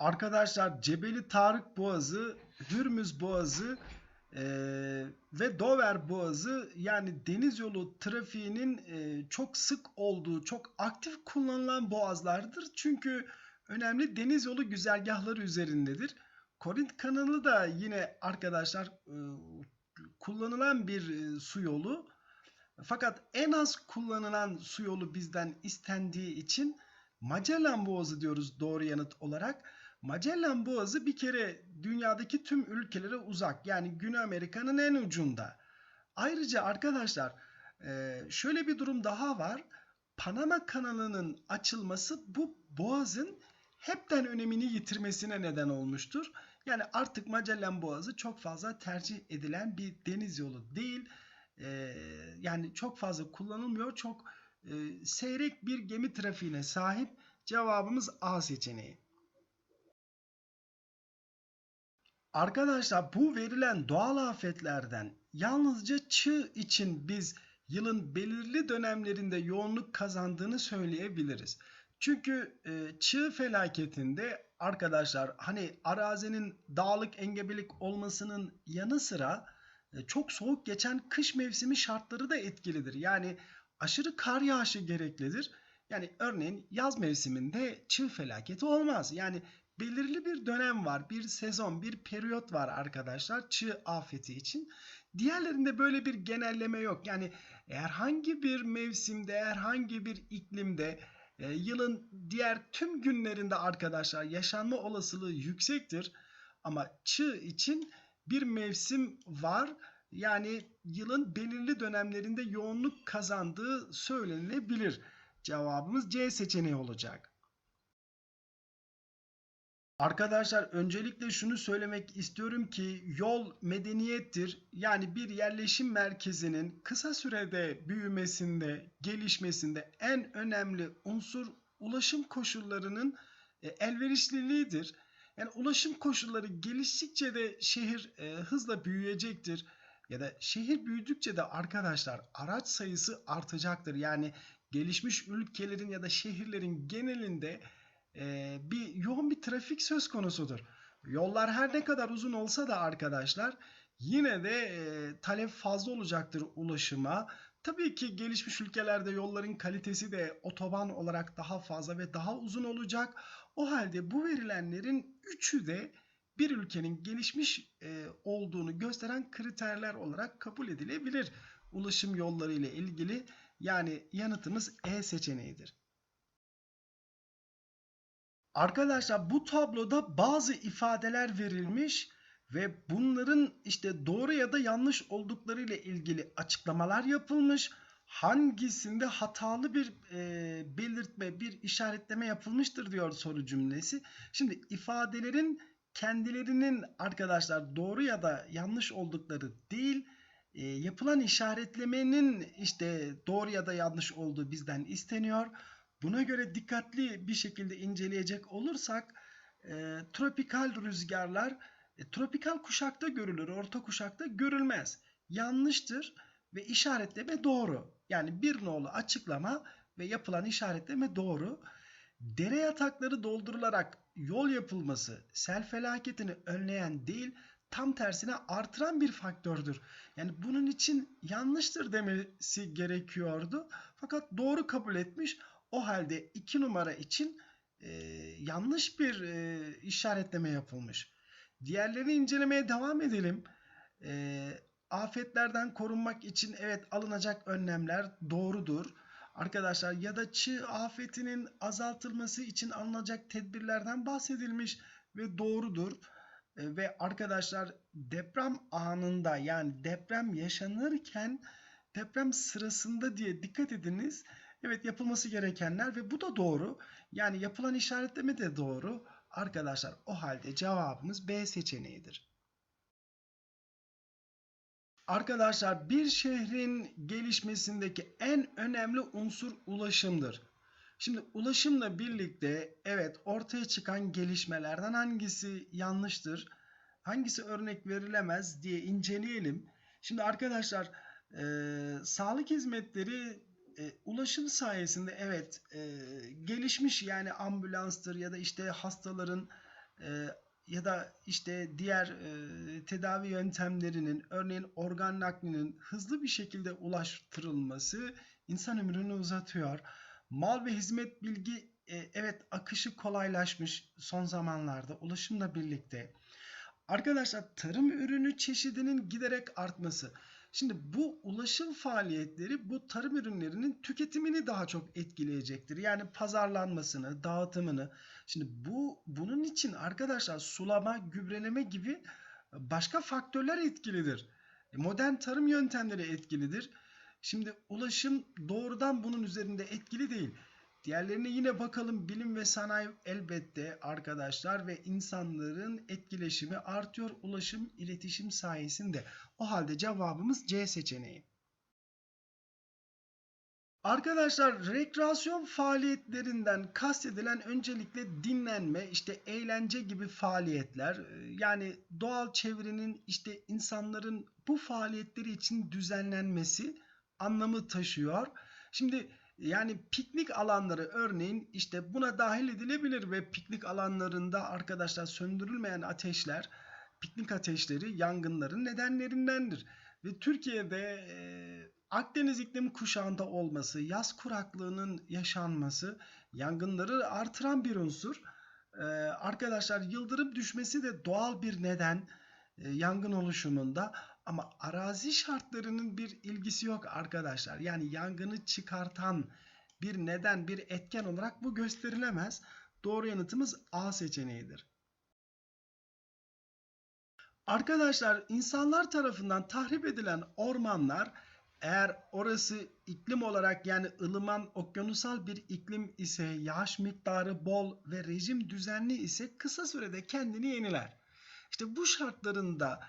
Arkadaşlar Cebeli Tarık Boğazı, Hürmüz Boğazı eee, ve Dover Boğazı yani deniz yolu trafiğinin eee, çok sık olduğu, çok aktif kullanılan boğazlardır. Çünkü önemli deniz yolu güzergahları üzerindedir. Korint kanalı da yine arkadaşlar eee, kullanılan bir eee, su yolu. Fakat en az kullanılan su yolu bizden istendiği için Magellan Boğazı diyoruz doğru yanıt olarak. Magellan Boğazı bir kere dünyadaki tüm ülkelere uzak. Yani Güney Amerika'nın en ucunda. Ayrıca arkadaşlar e, şöyle bir durum daha var. Panama kanalının açılması bu boğazın hepten önemini yitirmesine neden olmuştur. Yani artık Magellan Boğazı çok fazla tercih edilen bir deniz yolu değil. E, yani çok fazla kullanılmıyor. Çok e, seyrek bir gemi trafiğine sahip. Cevabımız A seçeneği. Arkadaşlar bu verilen doğal afetlerden yalnızca çığ için biz yılın belirli dönemlerinde yoğunluk kazandığını söyleyebiliriz. Çünkü e, çığ felaketinde arkadaşlar hani arazinin dağlık engebelik olmasının yanı sıra e, çok soğuk geçen kış mevsimi şartları da etkilidir. Yani aşırı kar yağışı gereklidir. Yani örneğin yaz mevsiminde çığ felaketi olmaz. Yani belirli bir dönem var, bir sezon, bir periyot var arkadaşlar çığ afeti için. Diğerlerinde böyle bir genelleme yok. Yani herhangi bir mevsimde, herhangi bir iklimde e, yılın diğer tüm günlerinde arkadaşlar yaşanma olasılığı yüksektir. Ama çığ için bir mevsim var. Yani yılın belirli dönemlerinde yoğunluk kazandığı söylenilebilir. Cevabımız C seçeneği olacak. Arkadaşlar öncelikle şunu söylemek istiyorum ki yol medeniyettir. Yani bir yerleşim merkezinin kısa sürede büyümesinde, gelişmesinde en önemli unsur ulaşım koşullarının e, elverişliliğidir. Yani ulaşım koşulları geliştikçe de şehir e, hızla büyüyecektir. Ya da şehir büyüdükçe de arkadaşlar araç sayısı artacaktır. Yani gelişmiş ülkelerin ya da şehirlerin genelinde e, bir yoğun bir trafik söz konusudur. Yollar her ne kadar uzun olsa da arkadaşlar yine de e, talep fazla olacaktır ulaşıma. Tabii ki gelişmiş ülkelerde yolların kalitesi de otoban olarak daha fazla ve daha uzun olacak. O halde bu verilenlerin üçü de bir ülkenin gelişmiş e, olduğunu gösteren kriterler olarak kabul edilebilir. Ulaşım yolları ile ilgili yani yanıtımız E seçeneğidir. Arkadaşlar bu tabloda bazı ifadeler verilmiş ve bunların işte doğru ya da yanlış oldukları ile ilgili açıklamalar yapılmış. Hangisinde hatalı bir e, belirtme, bir işaretleme yapılmıştır diyor soru cümlesi. Şimdi ifadelerin kendilerinin arkadaşlar doğru ya da yanlış oldukları değil, e, yapılan işaretlemenin işte doğru ya da yanlış olduğu bizden isteniyor. Buna göre dikkatli bir şekilde inceleyecek olursak e, tropikal rüzgarlar e, tropikal kuşakta görülür, orta kuşakta görülmez. Yanlıştır ve işaretleme doğru. Yani bir nolu açıklama ve yapılan işaretleme doğru. Dere yatakları doldurularak yol yapılması sel felaketini önleyen değil, tam tersine artıran bir faktördür. Yani bunun için yanlıştır demesi gerekiyordu. Fakat doğru kabul etmiş. O halde 2 numara için e, yanlış bir e, işaretleme yapılmış. Diğerlerini incelemeye devam edelim. E, afetlerden korunmak için evet alınacak önlemler doğrudur. Arkadaşlar ya da çığ afetinin azaltılması için alınacak tedbirlerden bahsedilmiş ve doğrudur. E, ve arkadaşlar deprem anında yani deprem yaşanırken deprem sırasında diye dikkat ediniz. Evet yapılması gerekenler ve bu da doğru. Yani yapılan işaretleme de doğru. Arkadaşlar o halde cevabımız B seçeneğidir. Arkadaşlar bir şehrin gelişmesindeki en önemli unsur ulaşımdır. Şimdi ulaşımla birlikte evet ortaya çıkan gelişmelerden hangisi yanlıştır, hangisi örnek verilemez diye inceleyelim. Şimdi arkadaşlar e, sağlık hizmetleri e, ulaşım sayesinde evet e, gelişmiş yani ambulanstır ya da işte hastaların e, ya da işte diğer e, tedavi yöntemlerinin örneğin organ naklinin hızlı bir şekilde ulaştırılması insan ömrünü uzatıyor. Mal ve hizmet bilgi e, evet akışı kolaylaşmış son zamanlarda ulaşımla birlikte. Arkadaşlar tarım ürünü çeşidinin giderek artması. Şimdi bu ulaşım faaliyetleri bu tarım ürünlerinin tüketimini daha çok etkileyecektir. Yani pazarlanmasını, dağıtımını. Şimdi bu bunun için arkadaşlar sulama, gübreleme gibi başka faktörler etkilidir. E, Modern tarım yöntemleri etkilidir. Şimdi ulaşım doğrudan bunun üzerinde etkili değil. Diğerlerine yine bakalım. Bilim ve sanayi elbette arkadaşlar ve insanların etkileşimi artıyor ulaşım, iletişim sayesinde. O halde cevabımız C seçeneği. Arkadaşlar rekreasyon faaliyetlerinden kastedilen öncelikle dinlenme, işte eğlence gibi faaliyetler. Ee, Yani doğal çevrenin işte insanların bu faaliyetleri için düzenlenmesi anlamı taşıyor. Şimdi yani piknik alanları örneğin işte buna dahil edilebilir ve piknik alanlarında arkadaşlar söndürülmeyen ateşler, piknik ateşleri yangınların nedenlerindendir. Ve Türkiye'de e, Akdeniz iklim kuşağında olması, yaz kuraklığının yaşanması yangınları artıran bir unsur. E, arkadaşlar yıldırım düşmesi de doğal bir neden e, yangın oluşumunda ama arazi şartlarının bir ilgisi yok arkadaşlar. Yani yangını çıkartan bir neden, bir etken olarak bu gösterilemez. Doğru yanıtımız A seçeneğidir. Arkadaşlar insanlar tarafından tahrip edilen ormanlar eğer orası iklim olarak yani ılıman okyanusal bir iklim ise yağış miktarı bol ve rejim düzenli ise kısa sürede kendini yeniler. İşte bu şartlarında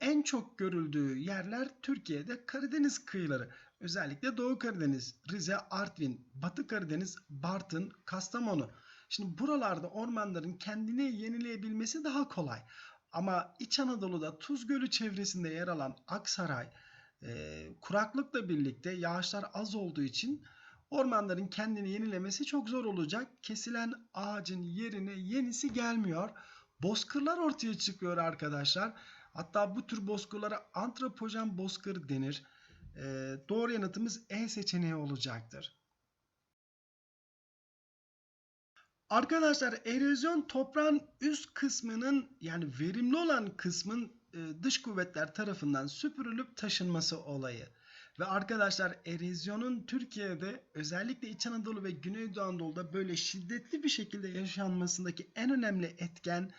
en çok görüldüğü yerler Türkiye'de Karadeniz kıyıları. Özellikle Doğu Karadeniz, Rize, Artvin, Batı Karadeniz, Bartın, Kastamonu. Şimdi buralarda ormanların kendini yenileyebilmesi daha kolay. Ama İç Anadolu'da Tuz Gölü çevresinde yer alan Aksaray, e, kuraklıkla birlikte yağışlar az olduğu için ormanların kendini yenilemesi çok zor olacak. Kesilen ağacın yerine yenisi gelmiyor. Bozkırlar ortaya çıkıyor arkadaşlar. Hatta bu tür bozkırlara antropojen bozkır denir. E, doğru yanıtımız E seçeneği olacaktır. Arkadaşlar erozyon toprağın üst kısmının yani verimli olan kısmın e, dış kuvvetler tarafından süpürülüp taşınması olayı. Ve arkadaşlar erozyonun Türkiye'de özellikle İç Anadolu ve Güneydoğu Anadolu'da böyle şiddetli bir şekilde yaşanmasındaki en önemli etken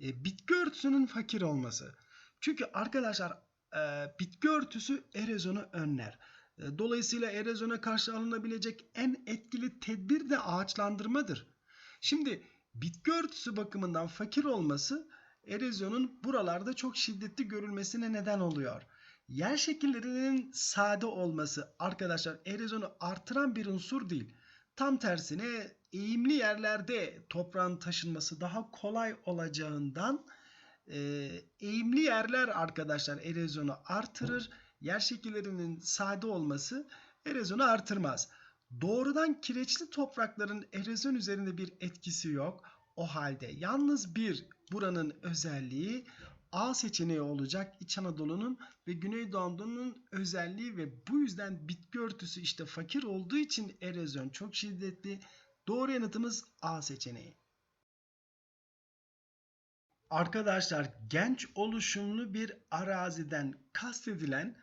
e, bitki örtüsünün fakir olması. Çünkü arkadaşlar e, bitki örtüsü erozyonu önler. E, dolayısıyla erozyona karşı alınabilecek en etkili tedbir de ağaçlandırmadır. Şimdi bitki örtüsü bakımından fakir olması erozyonun buralarda çok şiddetli görülmesine neden oluyor. Yer şekillerinin sade olması arkadaşlar erozyonu artıran bir unsur değil. Tam tersine eğimli yerlerde toprağın taşınması daha kolay olacağından e, eğimli yerler arkadaşlar erozyonu artırır. Yer şekillerinin sade olması erozyonu artırmaz. Doğrudan kireçli toprakların erozyon üzerinde bir etkisi yok. O halde yalnız bir buranın özelliği A seçeneği olacak İç Anadolu'nun ve Güneydoğu Anadolu'nun özelliği ve bu yüzden bitki örtüsü işte fakir olduğu için erozyon çok şiddetli. Doğru yanıtımız A seçeneği. Arkadaşlar genç oluşumlu bir araziden kastedilen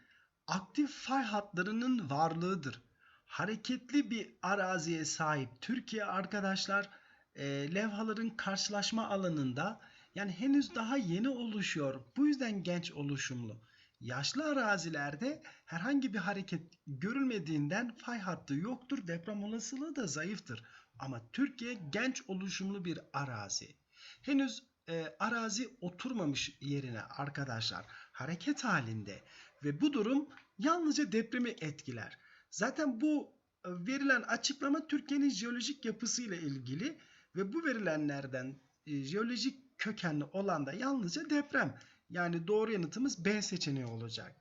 aktif fay hatlarının varlığıdır. Hareketli bir araziye sahip Türkiye arkadaşlar e, levhaların karşılaşma alanında yani henüz daha yeni oluşuyor. Bu yüzden genç oluşumlu. Yaşlı arazilerde herhangi bir hareket görülmediğinden fay hattı yoktur. Deprem olasılığı da zayıftır. Ama Türkiye genç oluşumlu bir arazi. Henüz e, arazi oturmamış yerine arkadaşlar hareket halinde ve bu durum yalnızca depremi etkiler. Zaten bu e, verilen açıklama Türkiye'nin jeolojik yapısıyla ilgili ve bu verilenlerden e, jeolojik kökenli olan da yalnızca deprem. Yani doğru yanıtımız B seçeneği olacak.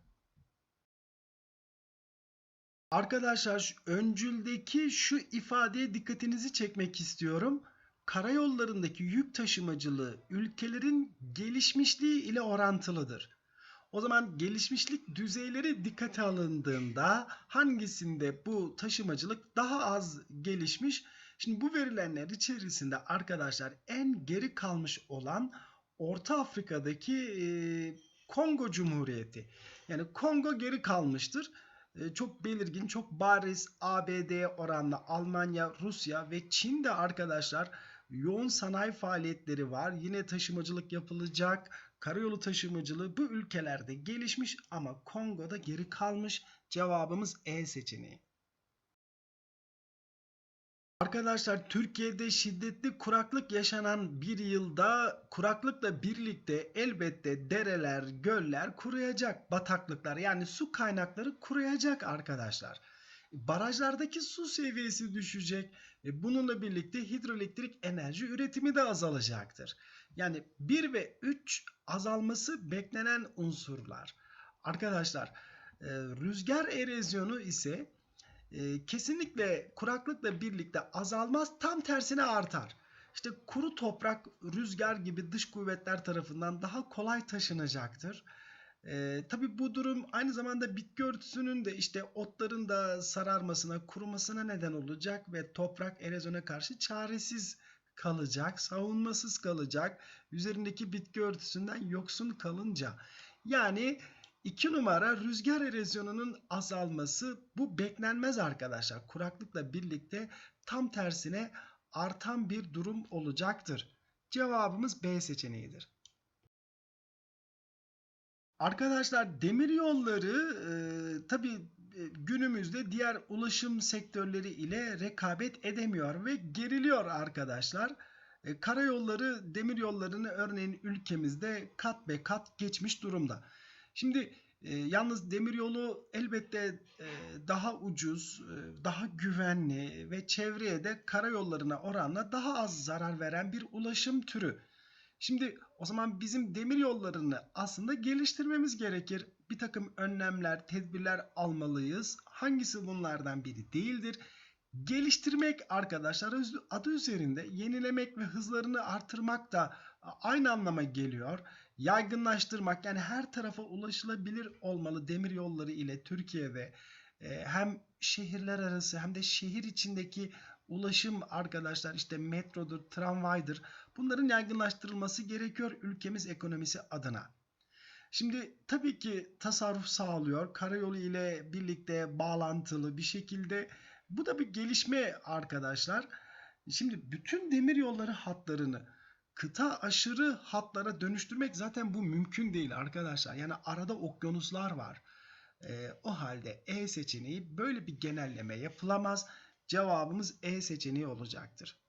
Arkadaşlar öncüldeki şu ifadeye dikkatinizi çekmek istiyorum. Karayollarındaki yük taşımacılığı ülkelerin gelişmişliği ile orantılıdır. O zaman gelişmişlik düzeyleri dikkate alındığında hangisinde bu taşımacılık daha az gelişmiş? Şimdi bu verilenler içerisinde arkadaşlar en geri kalmış olan Orta Afrika'daki e, Kongo Cumhuriyeti. Yani Kongo geri kalmıştır. E, çok belirgin, çok bariz ABD oranla Almanya, Rusya ve Çin'de arkadaşlar yoğun sanayi faaliyetleri var. Yine taşımacılık yapılacak. Karayolu taşımacılığı bu ülkelerde gelişmiş ama Kongo'da geri kalmış. Cevabımız E seçeneği. Arkadaşlar Türkiye'de şiddetli kuraklık yaşanan bir yılda kuraklıkla birlikte elbette dereler, göller kuruyacak, bataklıklar yani su kaynakları kuruyacak arkadaşlar. Barajlardaki su seviyesi düşecek ve bununla birlikte hidroelektrik enerji üretimi de azalacaktır. Yani 1 ve 3 azalması beklenen unsurlar. Arkadaşlar e, rüzgar erozyonu ise e, kesinlikle kuraklıkla birlikte azalmaz tam tersine artar. İşte kuru toprak rüzgar gibi dış kuvvetler tarafından daha kolay taşınacaktır. E, tabii bu durum aynı zamanda bitki örtüsünün de işte otların da sararmasına, kurumasına neden olacak ve toprak erozyona karşı çaresiz kalacak, savunmasız kalacak, üzerindeki bitki örtüsünden yoksun kalınca. Yani 2 numara rüzgar erozyonunun azalması bu beklenmez arkadaşlar. Kuraklıkla birlikte tam tersine artan bir durum olacaktır. Cevabımız B seçeneğidir. Arkadaşlar demir yolları e, tabii e, günümüzde diğer ulaşım sektörleri ile rekabet edemiyor ve geriliyor arkadaşlar. E, karayolları demir yollarını örneğin ülkemizde kat be kat geçmiş durumda. Şimdi e, yalnız demiryolu elbette e, daha ucuz, e, daha güvenli ve çevreye de karayollarına oranla daha az zarar veren bir ulaşım türü. Şimdi o zaman bizim demir yollarını aslında geliştirmemiz gerekir. Bir takım önlemler, tedbirler almalıyız. Hangisi bunlardan biri değildir? Geliştirmek arkadaşlar adı üzerinde yenilemek ve hızlarını artırmak da aynı anlama geliyor. Yaygınlaştırmak yani her tarafa ulaşılabilir olmalı demir yolları ile Türkiye'de e, hem şehirler arası hem de şehir içindeki ulaşım arkadaşlar işte metrodur, tramvaydır. Bunların yaygınlaştırılması gerekiyor ülkemiz ekonomisi adına. Şimdi tabii ki tasarruf sağlıyor. Karayolu ile birlikte bağlantılı bir şekilde. Bu da bir gelişme arkadaşlar. Şimdi bütün demir yolları hatlarını kıta aşırı hatlara dönüştürmek zaten bu mümkün değil arkadaşlar. Yani arada okyanuslar var. E, o halde E seçeneği böyle bir genelleme yapılamaz. Cevabımız E seçeneği olacaktır.